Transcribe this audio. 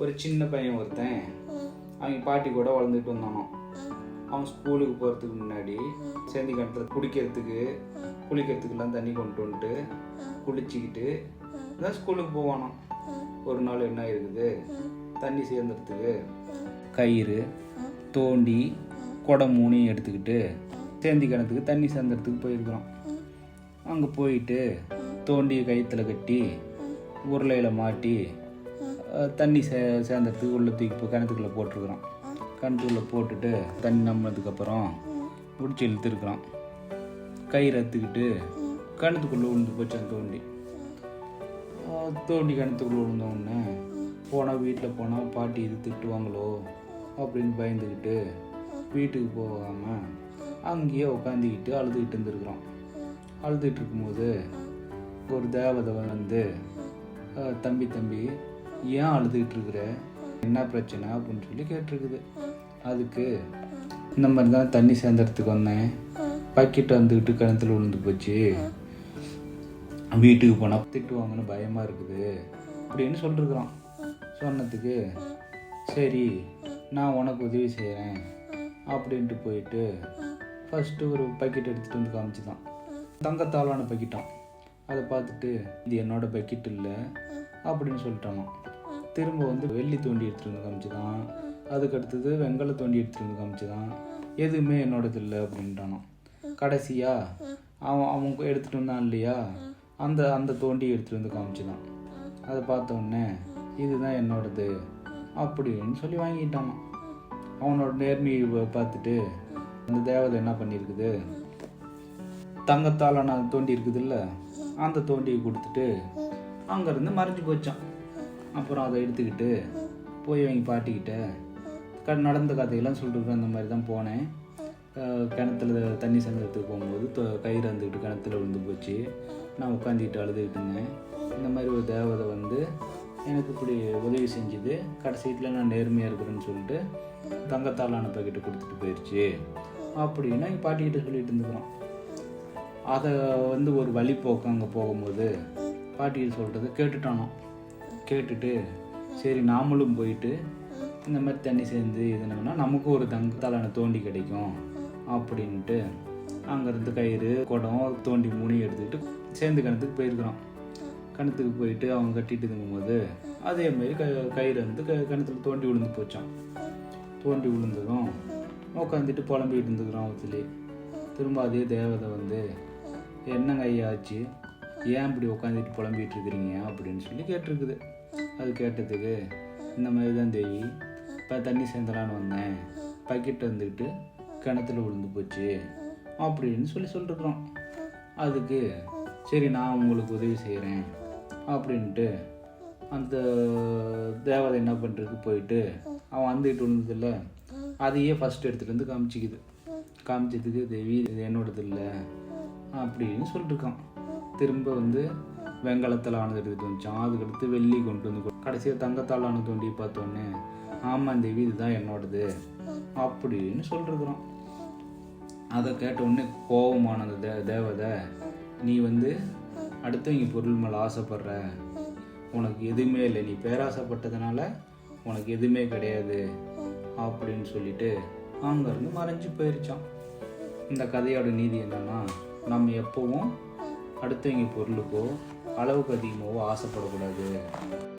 ஒரு சின்ன பையன் ஒருத்தன் அவங்க பாட்டி கூட வளர்ந்துட்டு வந்தானோ அவன் ஸ்கூலுக்கு போகிறதுக்கு முன்னாடி சேந்தி கிணத்துல குடிக்கிறதுக்கு குளிக்கிறதுக்கெல்லாம் தண்ணி கொண்டு வந்துட்டு குளிச்சுக்கிட்டு தான் ஸ்கூலுக்கு போவானாம். ஒரு நாள் என்ன இருக்குது தண்ணி சேர்ந்துறதுக்கு கயிறு தோண்டி குடம் மூணையும் எடுத்துக்கிட்டு சேந்தி கிணத்துக்கு தண்ணி சேர்ந்துறதுக்கு போயிருக்கிறோம். அங்கே போயிட்டு தோண்டி கயிற்றுல கட்டி உருளையில் மாட்டி தண்ணி சே சேர்ந்ததுக்கு உள்ள தூக்கி இப்போ கிணத்துக்குள்ளே போட்டிருக்கிறோம். கிணத்துக்குள்ளே போட்டுட்டு தண்ணி நம்பினதுக்கப்புறம் பிடிச்சி இழுத்துருக்குறோம். கயிறு அறுத்துக்கிட்டு கிணத்துக்குள்ளே விழுந்து போச்சான் தோண்டி. தோண்டி கிணத்துக்குள்ளே விழுந்தோடனே போனால் வீட்டில் போனால் பாட்டி இது திட்டுவாங்களோ அப்படின்னு பயந்துக்கிட்டு வீட்டுக்கு போகாமல் அங்கேயே உட்காந்துக்கிட்டு அழுதுகிட்டு இருந்துருக்குறோம். அழுதுகிட்டு இருக்கும்போது ஒரு தேவதை வந்து தம்பி தம்பி ஏன் அழுதுகிட்டு இருக்கிற? என்ன பிரச்சனை அப்படின்னு சொல்லி கேட்டிருக்குது. அதுக்கு இந்த மாதிரி தான் தண்ணி சேர்ந்துறதுக்கு வந்தேன். பக்கெட் வந்துக்கிட்டு கிணத்துல விழுந்து போச்சு. வீட்டுக்கு போனால் திட்டுவாங்கன்னு பயமாக இருக்குது. அப்படின்னு சொல்லிருக்குறான். சொன்னதுக்கு சரி நான் உனக்கு உதவி செய்கிறேன் அப்படின்ட்டு போயிட்டு ஃபஸ்ட்டு ஒரு பக்கெட் எடுத்துகிட்டு வந்து காமிச்சுதான். தங்கத்தாலான பக்கெட்டான் அதை பார்த்துட்டு இது என்னோடய பக்கெட் இல்லை அப்படின்னு சொல்லிட்டாங்க திரும்ப வந்து வெள்ளி தோண்டி எடுத்துகிட்டு வந்து காமிச்சுதான். அதுக்கு அடுத்தது வெங்கல தோண்டி எடுத்துகிட்டு வந்து காமிச்சுதான். எதுவுமே என்னோடது இல்லை அப்படின்ட்டானோ கடைசியாக அவன் அவன் எடுத்துகிட்டு வந்தான் இல்லையா? அந்த அந்த தோண்டி எடுத்துகிட்டு வந்து காமிச்சுதான். அதை பார்த்தோடனே இதுதான் என்னோடது அப்படின்னு சொல்லி வாங்கிட்டான். அவனோட நேர்மையை பார்த்துட்டு அந்த தேவதை என்ன பண்ணியிருக்குது? தங்கத்தாலான தோண்டி இருக்குதுல்ல அந்த தோண்டியை கொடுத்துட்டு அங்கேருந்து மறைஞ்சு போச்சான் அப்புறம் அதை எடுத்துக்கிட்டு போய் அவங்க பாட்டிக்கிட்ட க நடந்த கதையெல்லாம் சொல்லிட்டு அந்த மாதிரி தான் போனேன். கிணத்துல தண்ணி சங்கத்துக்கு போகும்போது கயிறு வந்துக்கிட்டு கிணத்துல விழுந்து போச்சு. நான் உட்காந்துக்கிட்டு அழுதுகிட்டு இருந்தேன். இந்த மாதிரி ஒரு தேவதை வந்து எனக்கு இப்படி உதவி செஞ்சுது. கடைசியில் நான் நேர்மையாக இருக்கிறேன்னு சொல்லிட்டு தங்கத்தாளான பாக்கெட்டை கொடுத்துட்டு போயிடுச்சு அப்படின்னா எங்கள் பாட்டிக்கிட்ட சொல்லிட்டு இருந்துக்கிறோம். அதை வந்து ஒரு வழிப்போக்கு அங்கே போகும்போது பாட்டிகிட்ட சொல்கிறத கேட்டுட்டானோ? கேட்டுட்டு சரி நாமளும் போயிட்டு இந்த மாதிரி தண்ணி சேர்ந்து இதுனோம்னா நமக்கும் ஒரு தங்கத்தாலான தோண்டி கிடைக்கும் அப்படின்ட்டு அங்கேருந்து கயிறு குடம் தோண்டி மூணி எடுத்துக்கிட்டு சேர்ந்து கிணத்துக்கு போயிருக்கிறோம். கிணத்துக்கு போயிட்டு அவங்க கட்டிட்டு இருக்கும்போது அதே மாதிரி க கயிறு வந்து க கிணத்துல தோண்டி விழுந்து போச்சான் தோண்டி விழுந்ததும் உட்காந்துட்டு புலம்பிக்கிட்டு இருந்துக்கிறோம் அவத்துலேயே திரும்ப அதே தேவதை வந்து என்னங்க ஐயா ஆச்சு? ஏன் இப்படி உட்காந்துட்டு புலம்பிகிட்டு இருக்கிறீங்க? அப்படின்னு சொல்லி கேட்டிருக்குது. அது கேட்டதுக்கு இந்த மாதிரி தான் தேவி இப்போ தண்ணி சேர்ந்துடலான்னு வந்தேன். பக்கெட் வந்துக்கிட்டு கிணத்துல விழுந்து போச்சு அப்படின்னு சொல்லி சொல்லிருக்கிறோம் அதுக்கு சரி நான் உங்களுக்கு உதவி செய்கிறேன் அப்படின்ட்டு அந்த தேவதை என்ன பண்ணுறதுக்கு போயிட்டு அவன் வந்துக்கிட்டு விழுந்ததில்ல அதையே ஃபஸ்ட் எடுத்துகிட்டு வந்து காமிச்சிக்குது. காமிச்சதுக்கு தேவி இது என்னோடது இல்லை அப்படின்னு சொல்லிட்டுருக்கான் திரும்ப வந்து வெங்கலத்தில் ஆனது எடுத்துகிட்டு வந்துச்சான் அதுக்கடுத்து வெள்ளி கொண்டு வந்து கடைசியாக தங்கத்தால் ஆன தோண்டி பார்த்தோன்னே ஆமாம் இந்த வீடு தான் என்னோடது. அப்படின்னு சொல்லிருக்கிறோம் அதை கேட்ட உடனே கோபமான அந்த தே தேவதை நீ வந்து அடுத்தவங்க பொருள் மேலே ஆசைப்படுற. உனக்கு எதுவுமே இல்லை. நீ பேராசைப்பட்டதுனால உனக்கு எதுவுமே கிடையாது அப்படின்னு சொல்லிட்டு அங்கேருந்து மறைஞ்சு போயிருச்சான் இந்த கதையோட நீதி என்னென்னா நம்ம எப்போவும் அடுத்தவங்க பொருளுக்கோ அளவுக்கு அதிகமாகவோ ஆசைப்படக்கூடாது.